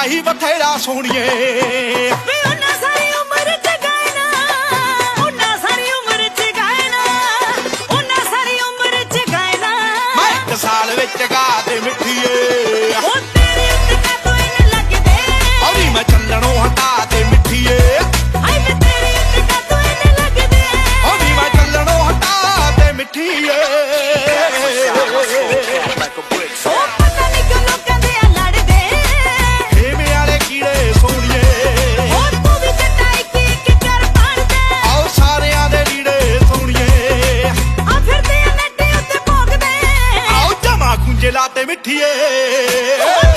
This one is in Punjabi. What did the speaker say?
ਗਾਇਆ ਹੀ ਬਥੇਰਾ ਸੋਣੀਏ ਉਹਨਾਂ ਸਾਰੀ ਉਮਰ ਚ ਗਾਇਨਾ ਉਹਨਾਂ ਸਾਰੀ ਉਮਰ ਚ ਗਾਇਨਾ ਉਹਨਾਂ ਸਾਰੀ ਉਮਰ ਚ ਗਾਇਨਾ। ਮੈਂ ਇੱਕ ਸਾਲ ਵਿੱਚ ਗਾ ਦੇ ਮਿੱਠੀਏ। ਮਿੱਠੀਏ।